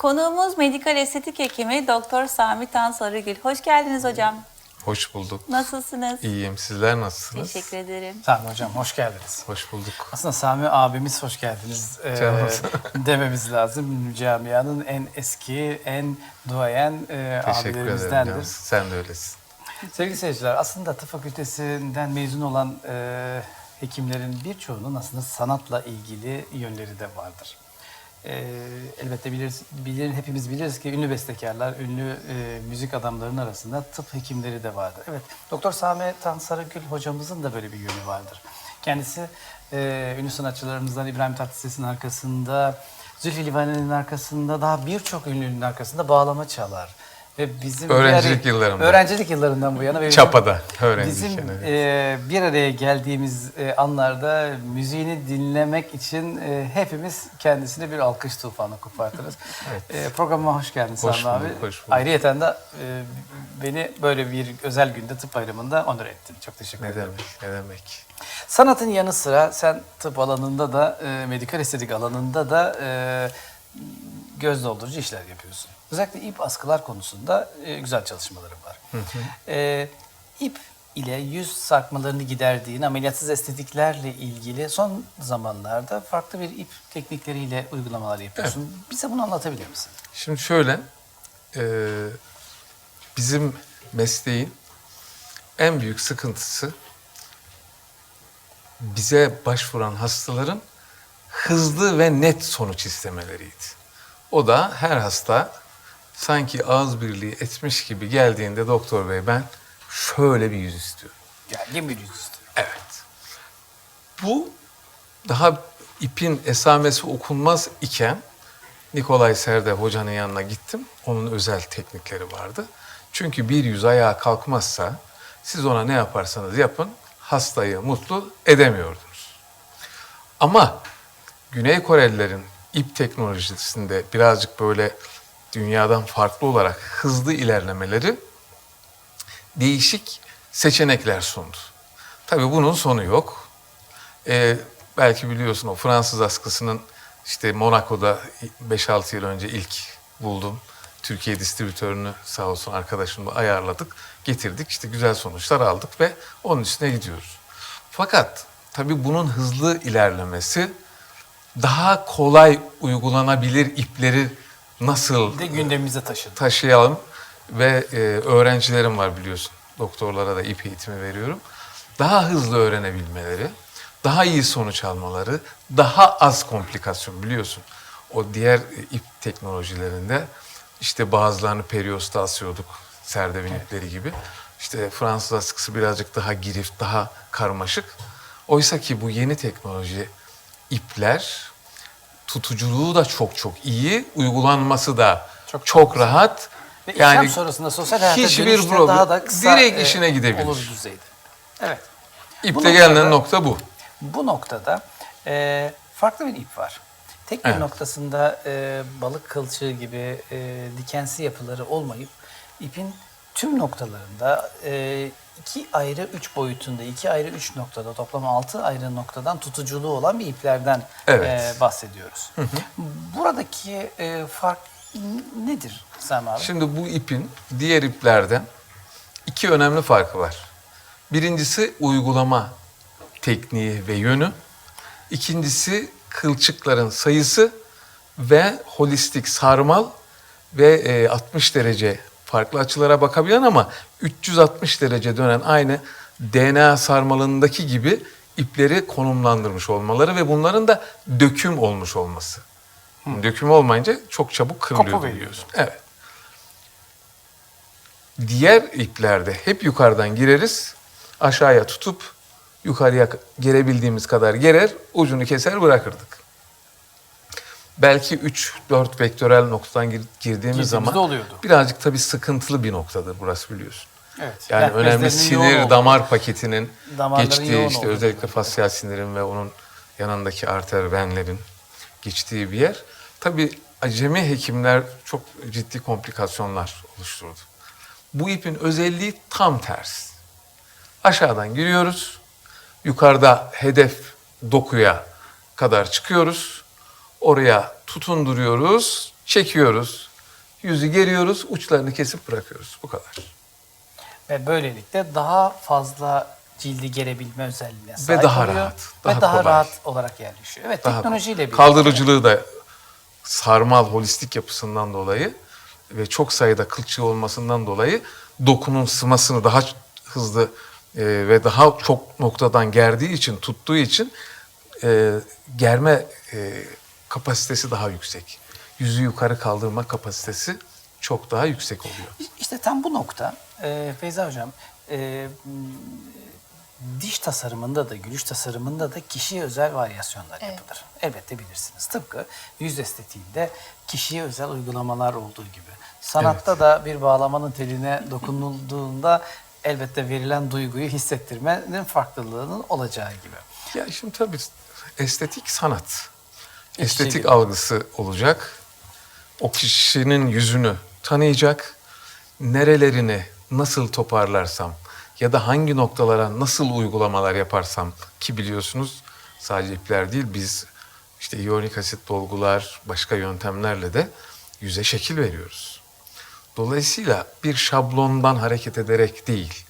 Konuğumuz medikal estetik hekimi Doktor Sami Tan Sarıgül. Hoş geldiniz hocam. Hoş bulduk. Nasılsınız? İyiyim. Sizler nasılsınız? Teşekkür ederim. Sami Hocam hoş geldiniz. Hoş bulduk. Aslında Sami abimiz hoş geldiniz Canım. dememiz lazım. Camianın en eski, en duayen e, Teşekkür ederim. abilerimizdendir. Sen de öylesin. Sevgili seyirciler aslında tıp fakültesinden mezun olan e, hekimlerin birçoğunun aslında sanatla ilgili yönleri de vardır. E, elbette biliriz, bilir, hepimiz biliriz ki ünlü bestekarlar, ünlü e, müzik adamlarının arasında tıp hekimleri de vardır. Evet, Doktor Sami Tan Sarıgül hocamızın da böyle bir yönü vardır. Kendisi e, ünlü sanatçılarımızdan İbrahim Tatlıses'in arkasında, Zülfü Livaneli'nin arkasında, daha birçok ünlünün arkasında bağlama çalar. Ve bizim Öğrencilik yıllarımda. Öğrencilik yıllarından bu yana. ve bizim- Çapa'da öğrenciyken, Bizim evet. e, bir araya geldiğimiz e, anlarda müziğini dinlemek için e, hepimiz kendisine bir alkış tufanı kopartırız. E, programa hoş geldin Hoş Sami abi. bulduk, hoş bulduk. Ayrıyeten de e, beni böyle bir özel günde tıp bayramında onur ettin. Çok teşekkür Ne ederim. demek? Ne demek? Sanatın yanı sıra sen tıp alanında da, e, medikal estetik alanında da e, göz doldurucu işler yapıyorsun. Özellikle ip askılar konusunda e, güzel çalışmaların var. E, ip ile yüz sarkmalarını giderdiğin ameliyatsız estetiklerle ilgili son zamanlarda farklı bir ip teknikleriyle uygulamalar yapıyorsun. Bize bunu anlatabilir misin? Şimdi şöyle, e, bizim mesleğin en büyük sıkıntısı bize başvuran hastaların hızlı ve net sonuç istemeleriydi. O da her hasta sanki ağız birliği etmiş gibi geldiğinde doktor bey ben şöyle bir yüz istiyorum. Gergin bir yüz istiyor. Evet. Bu daha ipin esamesi okunmaz iken Nikolay Serdar hocanın yanına gittim. Onun özel teknikleri vardı. Çünkü bir yüz ayağa kalkmazsa siz ona ne yaparsanız yapın hastayı mutlu edemiyordunuz. Ama Güney Korelilerin ip teknolojisinde birazcık böyle dünyadan farklı olarak hızlı ilerlemeleri değişik seçenekler sundu. Tabii bunun sonu yok. Ee, belki biliyorsun o Fransız askısının işte Monaco'da 5-6 yıl önce ilk buldum. Türkiye distribütörünü sağ olsun arkadaşımla ayarladık. Getirdik işte güzel sonuçlar aldık ve onun üstüne gidiyoruz. Fakat tabii bunun hızlı ilerlemesi daha kolay uygulanabilir ipleri nasıl Bir de gündemimize taşıdı. taşıyalım ve e, öğrencilerim var biliyorsun. Doktorlara da ip eğitimi veriyorum. Daha hızlı öğrenebilmeleri, daha iyi sonuç almaları, daha az komplikasyon biliyorsun. O diğer e, ip teknolojilerinde işte bazılarını periyosta asıyorduk, serdevin ipleri gibi. İşte Fransız askısı birazcık daha girift, daha karmaşık. Oysa ki bu yeni teknoloji ipler tutuculuğu da çok çok iyi, uygulanması da Çok çok, rahat. Ve işlem sonrasında sosyal hayata hiçbir problem- daha da kısa direkt e, işine gidebilir. olur düzeyde. Evet. İpte gelinen nokta bu. Bu noktada e, farklı bir ip var. Tek bir Evet. noktasında e, balık kılçığı gibi e, dikensi yapıları olmayıp ipin tüm noktalarında e, iki ayrı üç boyutunda, iki ayrı üç noktada toplam altı ayrı noktadan tutuculuğu olan bir iplerden Evet. e, bahsediyoruz. Buradaki e, fark nedir Sami abi? Şimdi bu ipin diğer iplerden iki önemli farkı var. Birincisi uygulama tekniği ve yönü. İkincisi kılçıkların sayısı ve holistik sarmal ve e, 60 derece farklı açılara bakabilen ama 360 derece dönen aynı DNA sarmalındaki gibi ipleri konumlandırmış olmaları ve bunların da döküm olmuş olması. Döküm olmayınca çok çabuk kırılıyor biliyorsun. Evet. Diğer iplerde hep yukarıdan gireriz, aşağıya tutup yukarıya gerebildiğimiz kadar gerer, ucunu keser bırakırdık. Belki 3-4 vektörel noktadan gir- girdiğimiz zaman oluyordu. birazcık tabii sıkıntılı bir noktadır burası biliyorsun. Evet. Yani Yani önemli sinir damar paketinin geçtiği işte olduğu. özellikle fasyal sinirin ve onun yanındaki arter venlerin geçtiği bir yer. Tabii acemi hekimler çok ciddi komplikasyonlar oluşturdu. Bu ipin özelliği tam tersi. Aşağıdan giriyoruz. Yukarıda hedef dokuya kadar çıkıyoruz. Oraya tutunduruyoruz. Çekiyoruz. Yüzü geriyoruz, uçlarını kesip bırakıyoruz. Bu kadar. Ve böylelikle daha fazla cildi gerebilme özelliğine Ve sahip daha oluyor. rahat, Ve daha daha kolay. rahat olarak yerleşiyor. Evet Daha teknolojiyle birlikte. Kaldırıcılığı da sarmal, holistik yapısından dolayı ve çok sayıda kılçığı olmasından dolayı dokunun sımasını daha hızlı e, ve daha çok noktadan gerdiği için, tuttuğu için e, germe e, kapasitesi daha yüksek. Yüzü yukarı kaldırma kapasitesi çok daha yüksek oluyor. İşte tam bu nokta e, Feyza Hocam e, diş tasarımında da gülüş tasarımında da kişiye özel varyasyonlar yapılır. Elbette bilirsiniz. Tıpkı yüz estetiğinde kişiye özel uygulamalar olduğu gibi. Sanatta da bir bağlamanın teline dokunulduğunda elbette verilen duyguyu hissettirmenin farklılığının olacağı gibi. Ya şimdi tabii estetik sanat. Estetik giriyor. algısı olacak. O kişinin yüzünü tanıyacak. Nerelerini nasıl toparlarsam ya da hangi noktalara nasıl uygulamalar yaparsam ki biliyorsunuz sadece ipler değil biz işte iyonik asit dolgular başka yöntemlerle de yüze şekil veriyoruz. Dolayısıyla bir şablondan hareket ederek değil,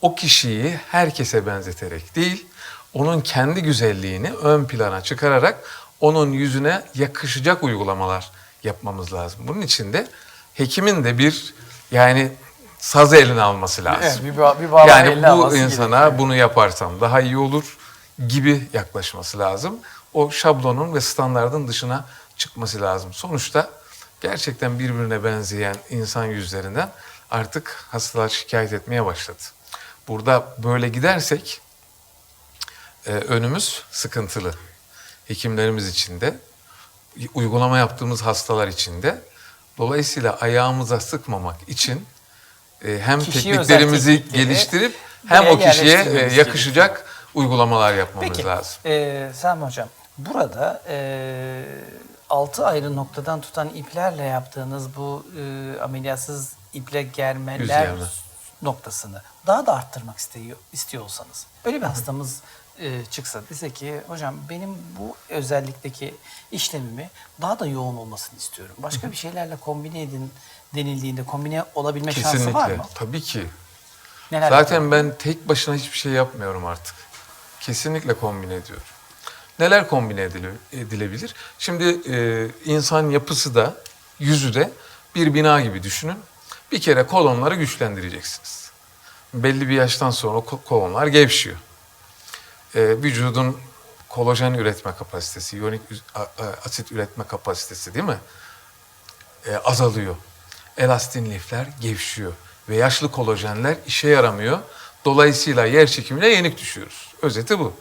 o kişiyi herkese benzeterek değil, onun kendi güzelliğini ön plana çıkararak onun yüzüne yakışacak uygulamalar yapmamız lazım. Bunun için de hekimin de bir yani sazı eline alması lazım. Evet, bir bir yani bu insana gerekiyor. bunu yaparsam daha iyi olur gibi yaklaşması lazım. O şablonun ve standardın dışına çıkması lazım. Sonuçta gerçekten birbirine benzeyen insan yüzlerinden artık hastalar şikayet etmeye başladı. Burada böyle gidersek e, önümüz sıkıntılı. Hekimlerimiz için de, uygulama yaptığımız hastalar için de. Dolayısıyla ayağımıza sıkmamak için e, hem Kişiye özel tekniklerimizi teknikleri geliştirip hem o kişiye e, yakışacak uygulamalar yapmamız Peki, lazım. e, Sami Hocam, burada e, altı ayrı noktadan tutan iplerle yaptığınız bu e, ameliyatsız iple germeler germe. noktasını daha da arttırmak istiyor, istiyor olsanız. Böyle bir hastamız e, çıksa dese ki hocam benim bu özellikteki işlemimi daha da yoğun olmasını istiyorum. Başka bir şeylerle kombine edin denildiğinde kombine olabilme şansı var Kesinlikle. mı? Tabii ki. Neler Zaten ben tek başına hiçbir şey yapmıyorum artık. Kesinlikle kombine ediyorum. Neler kombine edile- edilebilir? Şimdi e, insan yapısı da yüzü de bir bina gibi düşünün. Bir kere kolonları güçlendireceksiniz. Belli bir yaştan sonra o ko- kolonlar gevşiyor. E, vücudun kolajen üretme kapasitesi, iyonik asit üretme kapasitesi değil mi? e, azalıyor. Elastin lifler gevşiyor ve yaşlı kolajenler işe yaramıyor. Dolayısıyla yer çekimine yenik düşüyoruz. Özeti bu.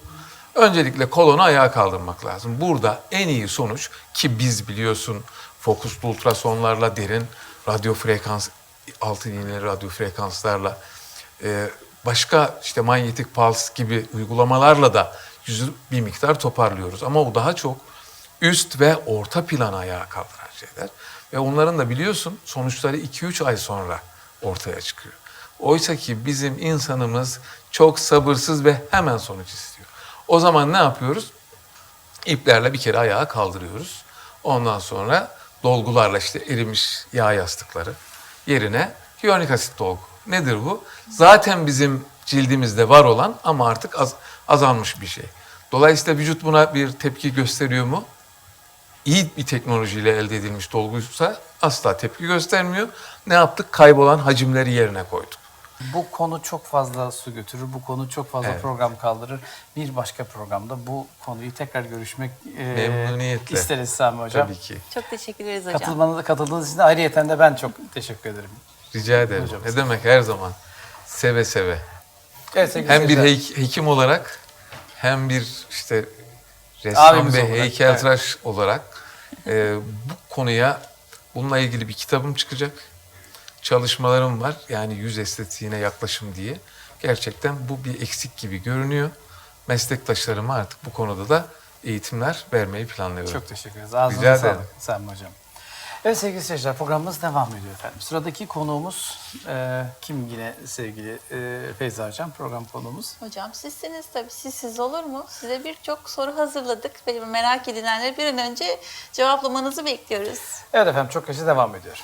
Öncelikle kolonu ayağa kaldırmak lazım. Burada en iyi sonuç ki biz biliyorsun fokuslu ultrasonlarla derin radyo frekans, altın iğneli radyo frekanslarla e, başka işte manyetik pulse gibi uygulamalarla da yüzü bir miktar toparlıyoruz. Ama o daha çok üst ve orta plana ayağa kaldıran şeyler. Ve onların da biliyorsun sonuçları 2-3 ay sonra ortaya çıkıyor. Oysa ki bizim insanımız çok sabırsız ve hemen sonuç istiyor. O zaman ne yapıyoruz? İplerle bir kere ayağa kaldırıyoruz. Ondan sonra dolgularla işte erimiş yağ yastıkları yerine hyaluronik asit dolgu. Nedir bu? Zaten bizim cildimizde var olan ama artık az, azalmış bir şey. Dolayısıyla vücut buna bir tepki gösteriyor mu? İyi bir teknolojiyle elde edilmiş dolguysa asla tepki göstermiyor. Ne yaptık? Kaybolan hacimleri yerine koyduk. Bu konu çok fazla su götürür, bu konu çok fazla Evet. program kaldırır. Bir başka programda bu konuyu tekrar görüşmek e, isteriz Sami Hocam. Tabii ki. Çok teşekkür ederiz hocam. Katılmanız, katıldığınız için de ayrıyeten de ben çok teşekkür ederim. Rica ederim. Hocam. Ne demek her zaman. Seve seve. Sevgili Hem bir hek- hekim olarak hem bir işte ressam Abimiz ve olarak, heykeltıraş olarak e, bu konuya bununla ilgili bir kitabım çıkacak. Çalışmalarım var. Yani yüz estetiğine yaklaşım diye. Gerçekten bu bir eksik gibi görünüyor. Meslektaşlarıma artık bu konuda da eğitimler vermeyi planlıyorum. Çok teşekkür ederiz. Ağzınıza Rica sağlık ederim. Sami Hocam. Evet sevgili seyirciler programımız devam ediyor efendim. Sıradaki konuğumuz e, kim yine sevgili e, Feyza Hocam program konuğumuz. Hocam sizsiniz tabii. Siz siz olur mu? Size birçok soru hazırladık ve merak edilenleri bir an önce cevaplamanızı bekliyoruz. Evet efendim çok kısa devam ediyor.